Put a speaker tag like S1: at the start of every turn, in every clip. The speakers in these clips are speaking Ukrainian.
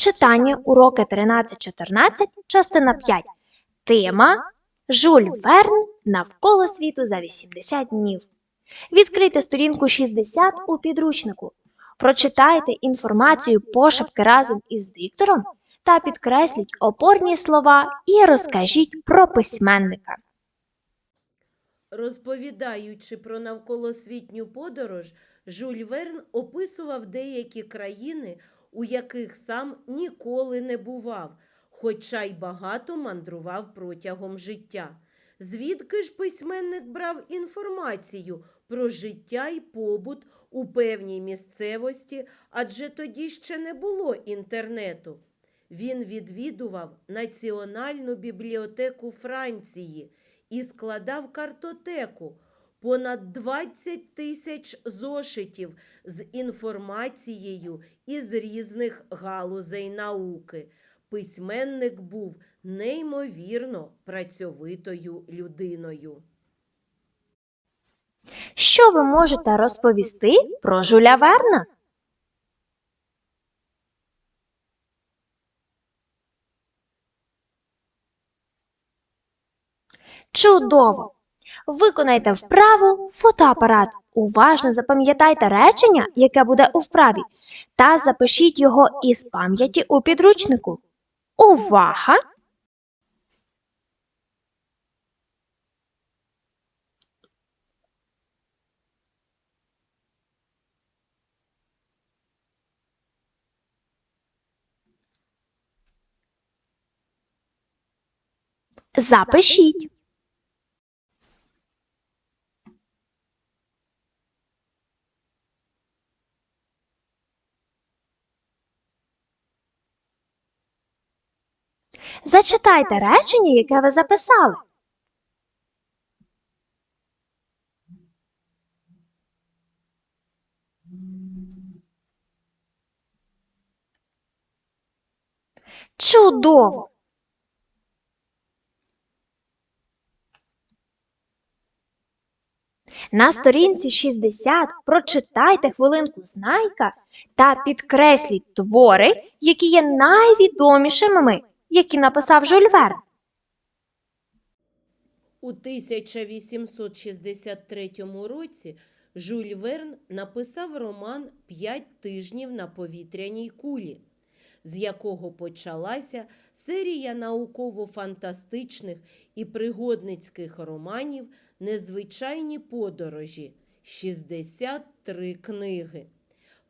S1: Читання уроки 13-14, частина 5. Тема Жюль Верн навколо світу за 80 днів. Відкрийте сторінку 60 у підручнику. Прочитайте інформацію пошепки разом із диктором та підкресліть опорні слова і розкажіть про письменника.
S2: Розповідаючи про навколосвітню подорож, Жюль Верн описував деякі країни, у яких сам ніколи не бував, хоча й багато мандрував протягом життя. Звідки ж письменник брав інформацію про життя й побут у певній місцевості, адже тоді ще не було інтернету. Він відвідував Національну бібліотеку Франції і складав картотеку понад 20 тисяч зошитів з інформацією із різних галузей науки. Письменник був неймовірно працьовитою людиною.
S1: Що ви можете розповісти про Жюля Верна? Чудово! Виконайте вправу фотоапарат. Уважно запам'ятайте речення, яке буде у вправі, та запишіть його із пам'яті у підручнику. Увага! Запишіть. Зачитайте речення, яке ви записали. Чудово! На сторінці 60 прочитайте хвилинку знайка та підкресліть твори, які є найвідомішими, які написав Жюль Верн.
S2: У 1863 році Жюль Верн написав роман П'ять тижнів на повітряній кулі, з якого почалася серія науково-фантастичних і пригодницьких романів Незвичайні подорожі 63 книги.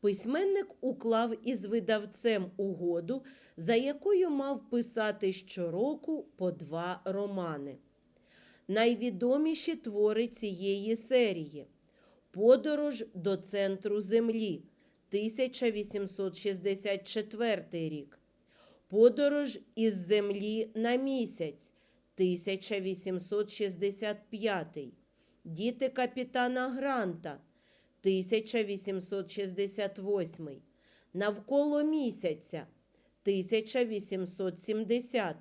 S2: Письменник уклав із видавцем угоду, за якою мав писати щороку по два романи. Найвідоміші твори цієї серії Подорож до центру Землі 1864 рік. Подорож із Землі на місяць 1865. Діти капітана Гранта 1868. Навколо місяця 1870.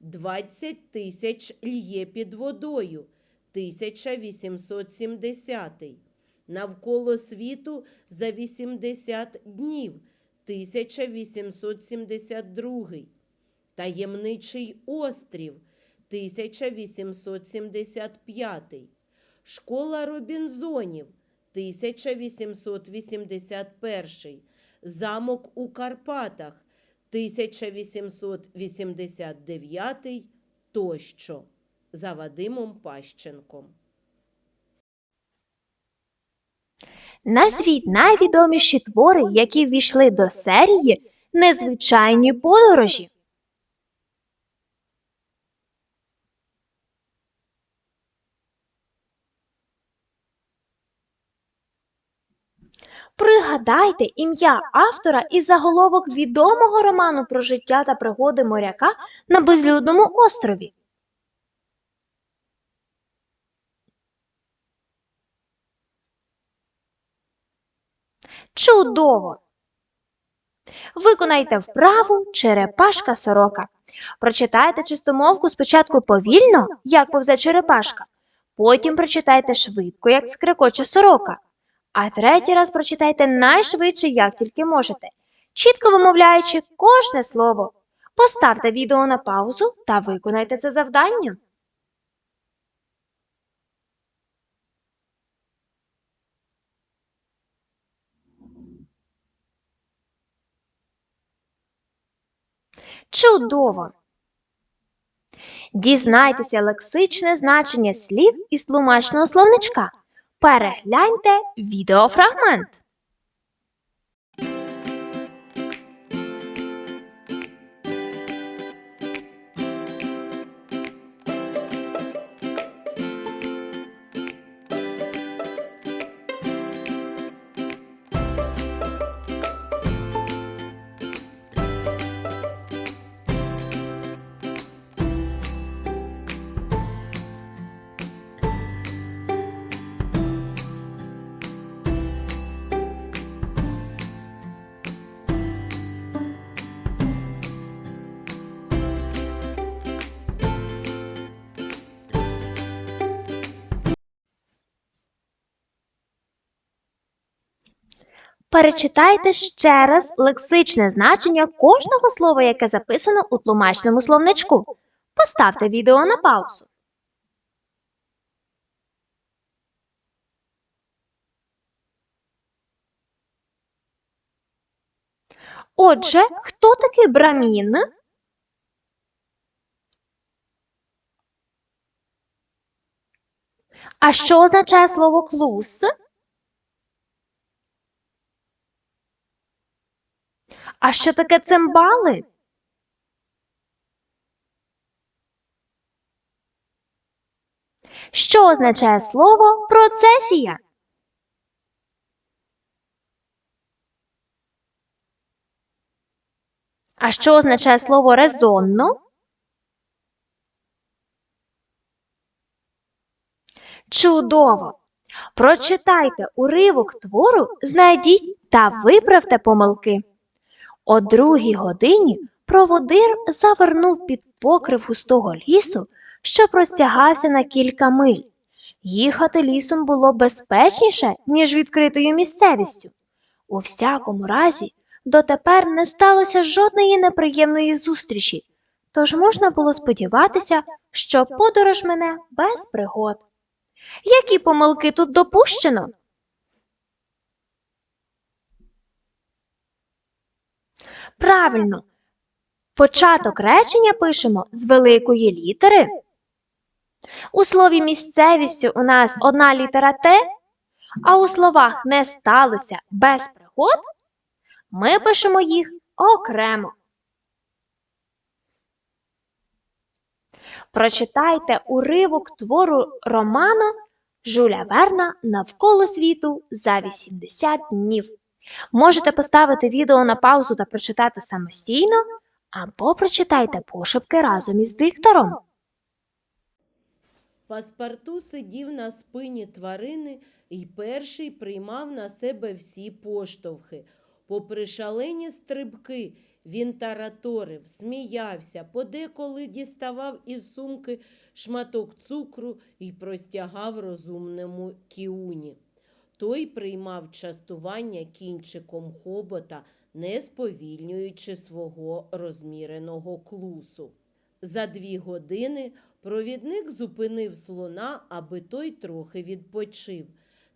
S2: 20 тисяч льє під водою 1870. Навколо світу за 80 днів 1872. Таємничий острів 1875. Школа Робінзонів 1881. Замок у Карпатах 1889 тощо за Вадимом Пащенком.
S1: Назвіть найвідоміші твори, які ввійшли до серії Незвичайні подорожі. Пригадайте ім'я автора і заголовок відомого роману про життя та пригоди моряка на безлюдному острові. Чудово! Виконайте вправу черепашка сорока. Прочитайте чистомовку спочатку повільно, як повзе черепашка, потім прочитайте швидко, як скрекоче сорока, а третій раз прочитайте найшвидше, як тільки можете. чітко вимовляючи кожне слово. Поставте відео на паузу та виконайте це завдання. Чудово! Дізнайтеся лексичне значення слів із тлумачного словничка. Перегляньте відеофрагмент. Перечитайте ще раз лексичне значення кожного слова, яке записано у тлумачному словничку. Поставте відео на паузу. Отже, хто такий брамін? А що означає слово клус? А що таке цимбали? Що означає слово процесія? А що означає слово резонно? Чудово! Прочитайте уривок твору, знайдіть та виправте помилки. О другій годині проводир завернув під покрив густого лісу, що простягався на кілька миль. Їхати лісом було безпечніше, ніж відкритою місцевістю. У всякому разі, дотепер не сталося жодної неприємної зустрічі, тож можна було сподіватися, що подорож мене без пригод. Які помилки тут допущено? Правильно. Початок речення пишемо з великої літери. У слові місцевістю у нас одна літера Т, а у словах не сталося без пригод ми пишемо їх окремо. Прочитайте уривок твору роману Жуля Верна Навколо світу за 80 днів. Можете поставити відео на паузу та прочитати самостійно, або прочитайте пошепки разом із диктором.
S2: Паспарту сидів на спині тварини і перший приймав на себе всі поштовхи. Попри шалені стрибки, він тараторив, сміявся, подеколи діставав із сумки шматок цукру і простягав розумному кіуні. Той приймав частування кінчиком хобота, не сповільнюючи свого розміреного клусу. За дві години провідник зупинив слона, аби той трохи відпочив.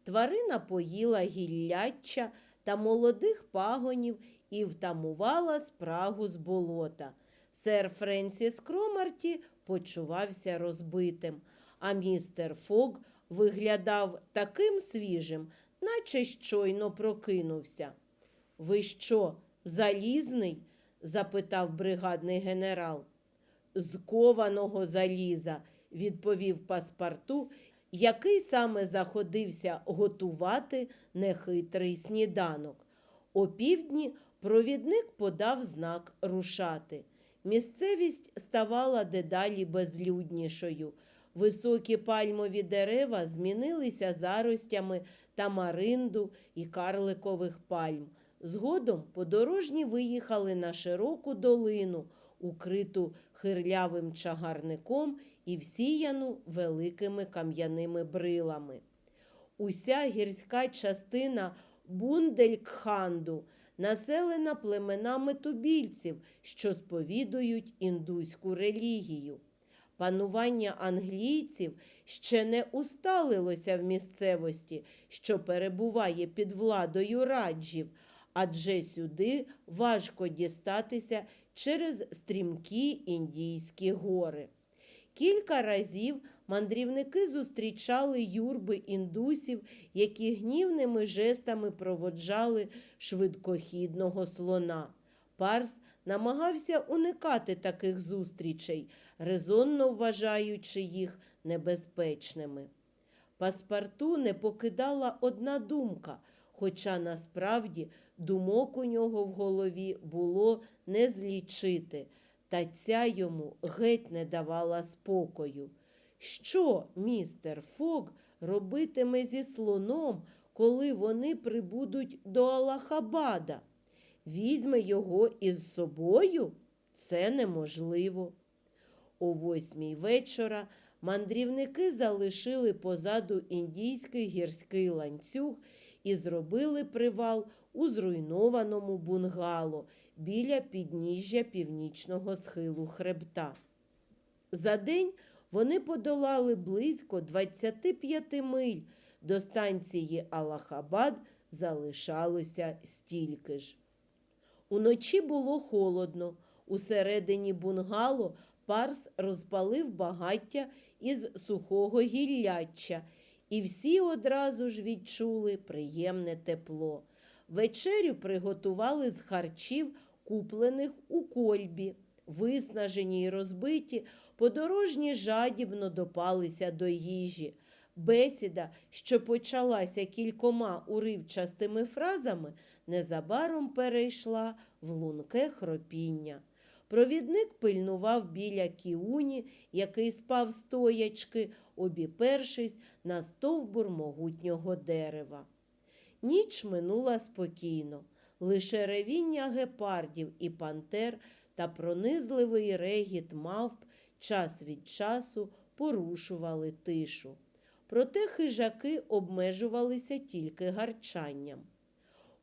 S2: Тварина поїла гілляча та молодих пагонів і втамувала спрагу з болота. Сер Френсіс Кромарті почувався розбитим, а містер Фог виглядав таким свіжим, наче щойно прокинувся. Ви що, залізний? запитав бригадний генерал. З кованого заліза, відповів паспарту, який саме заходився готувати нехитрий сніданок. Опівдні провідник подав знак рушати. Місцевість ставала дедалі безлюднішою. Високі пальмові дерева змінилися заростями тамаринду і карликових пальм. Згодом подорожні виїхали на широку долину, укриту хирлявим чагарником і всіяну великими кам'яними брилами. Уся гірська частина Бунделькханду населена племенами тубільців, що сповідують індуську релігію. Панування англійців ще не усталилося в місцевості, що перебуває під владою раджів, адже сюди важко дістатися через стрімкі індійські гори. Кілька разів мандрівники зустрічали юрби індусів, які гнівними жестами проводжали швидкохідного слона. Парс намагався уникати таких зустрічей, резонно вважаючи їх небезпечними. Паспарту не покидала одна думка, хоча насправді думок у нього в голові було не злічити, та ця йому геть не давала спокою. Що містер Фог робитиме зі слоном, коли вони прибудуть до Аллахабада? Візьме його із собою? Це неможливо. О восьмій вечора мандрівники залишили позаду індійський гірський ланцюг і зробили привал у зруйнованому бунгало біля підніжжя північного схилу хребта. За день вони подолали близько 25 миль. До станції Аллахабад залишалося стільки ж. Уночі було холодно. Усередині бунгало Парс розпалив багаття із сухого гілляччя, і всі одразу ж відчули приємне тепло. Вечерю приготували з харчів, куплених у кольбі. Виснажені й розбиті, подорожні жадібно допалися до їжі. Бесіда, що почалася кількома уривчастими фразами, незабаром перейшла в лунке хропіння. Провідник пильнував біля кіуні, який спав стоячки, обіпершись на стовбур могутнього дерева. Ніч минула спокійно, лише ревіння гепардів і пантер та пронизливий регіт мавп час від часу порушували тишу. Проте хижаки обмежувалися тільки гарчанням.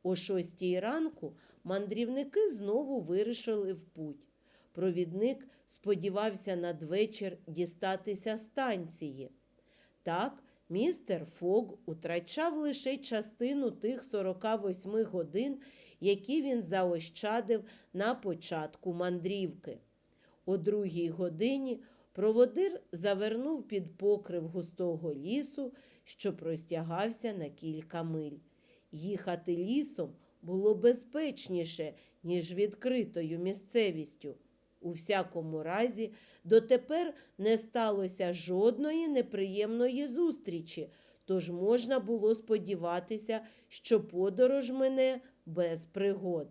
S2: О шостій ранку мандрівники знову вирішили в путь. Провідник сподівався надвечір дістатися станції. Так, містер Фог утрачав лише частину тих 48 годин, які він заощадив на початку мандрівки. О другій годині проводир завернув під покрив густого лісу, що простягався на кілька миль. Їхати лісом було безпечніше, ніж відкритою місцевістю. У всякому разі, дотепер не сталося жодної неприємної зустрічі, тож можна було сподіватися, що подорож мине без пригод.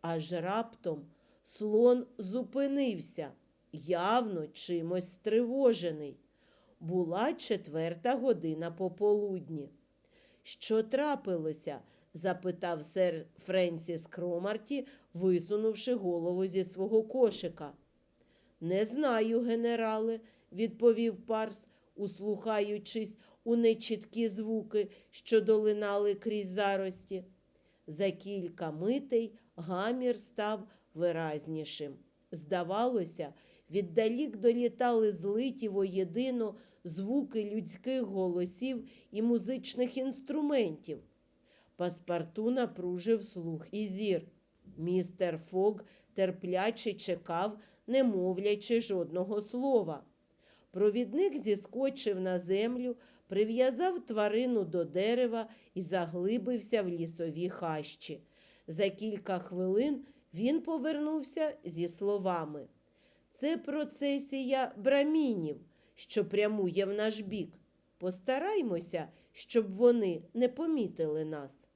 S2: Аж раптом слон зупинився, явно чимось стривожений. Була четверта година пополудні. Що трапилося? запитав сер Френсіс Кромарті, висунувши голову зі свого кошика. Не знаю, генерале, відповів Парс, услухаючись у нечіткі звуки, що долинали крізь зарості. За кілька митей гамір став виразнішим. Здавалося, віддалік долітали злиті воєдино звуки людських голосів і музичних інструментів. Паспарту напружив слух і зір. Містер Фог терпляче чекав, не мовлячи жодного слова. Провідник зіскочив на землю, прив'язав тварину до дерева і заглибився в лісові хащі. За кілька хвилин він повернувся зі словами. Це процесія брамінів, що прямує в наш бік. Постараймося, щоб вони не помітили нас.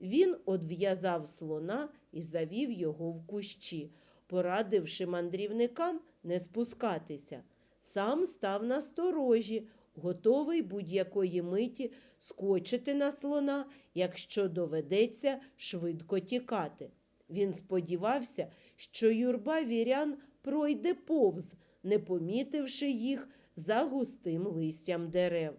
S2: Він одв'язав слона і завів його в кущі, порадивши мандрівникам не спускатися. Сам став на сторожі, готовий будь-якої миті скочити на слона, якщо доведеться швидко тікати. Він сподівався, що юрба вірян пройде повз, не помітивши їх за густим листям дерев.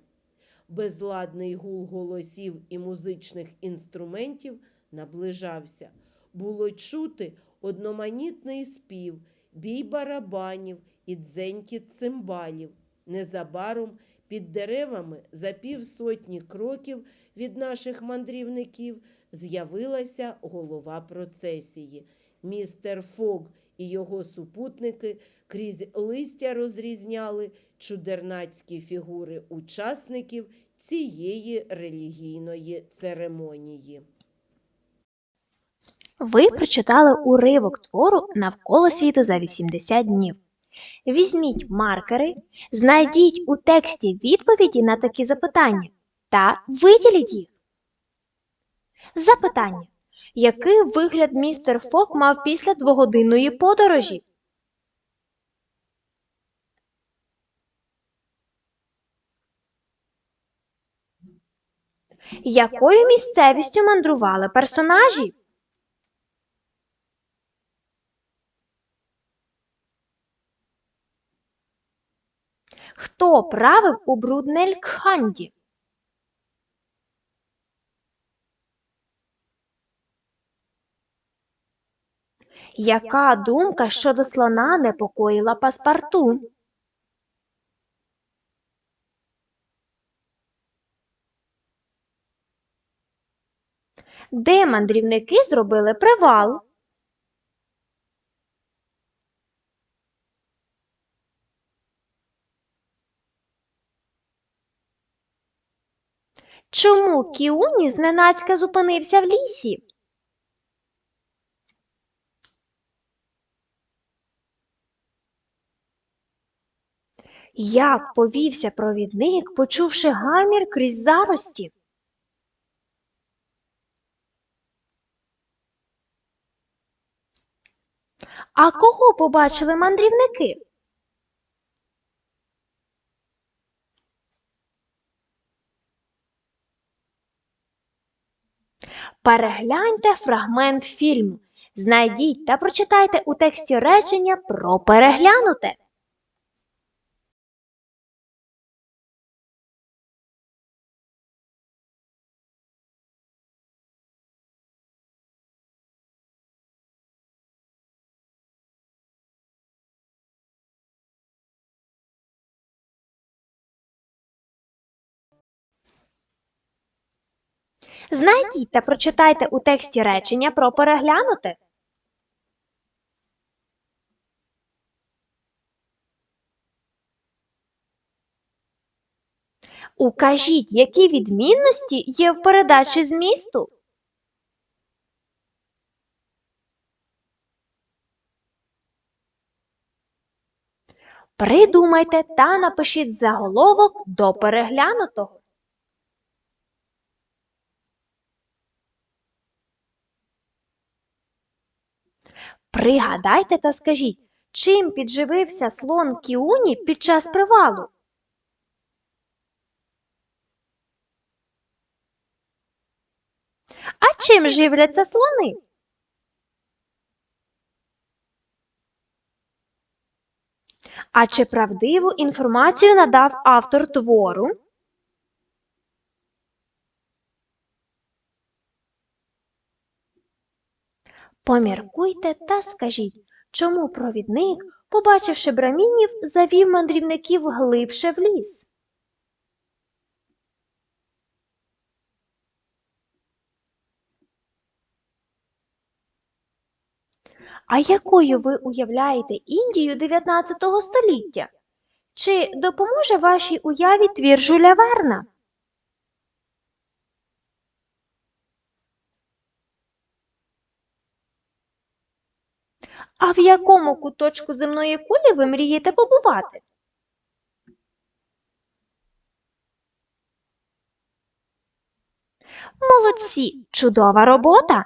S2: Безладний гул голосів і музичних інструментів наближався. було чути одноманітний спів, бій барабанів і дзенькіт цимбалів. Незабаром під деревами за півсотні кроків від наших мандрівників з'явилася голова процесії. Містер Фог і його супутники крізь листя розрізняли чудернацькі фігури учасників цієї релігійної церемонії.
S1: Ви прочитали уривок твору навколо світу за 80 днів. Візьміть маркери, знайдіть у тексті відповіді на такі запитання та виділіть їх. Запитання. Який вигляд містер Фок мав після двогодинної подорожі? Якою місцевістю мандрували персонажі? Хто правив у Бруднелькханді? Яка думка щодо слона непокоїла паспарту? Де мандрівники зробили привал? Чому Кіуні зненацька зупинився в лісі? Як повівся провідник, почувши гамір крізь зарості? А кого побачили мандрівники? Перегляньте фрагмент фільму. Знайдіть та прочитайте у тексті речення про переглянуте. Знайдіть та прочитайте у тексті речення про переглянуте. Укажіть, які відмінності є в передачі змісту. Придумайте та напишіть заголовок до переглянутого. Пригадайте та скажіть, чим підживився слон Кіуні під час привалу? А чим живляться слони? А чи правдиву інформацію надав автор твору? Поміркуйте та скажіть, чому провідник, побачивши брамінів, завів мандрівників глибше в ліс? А якою ви уявляєте Індію 19 століття? Чи допоможе вашій уяві твір Жюля Верна? А в якому куточку земної кулі ви мрієте побувати? Молодці! Чудова робота!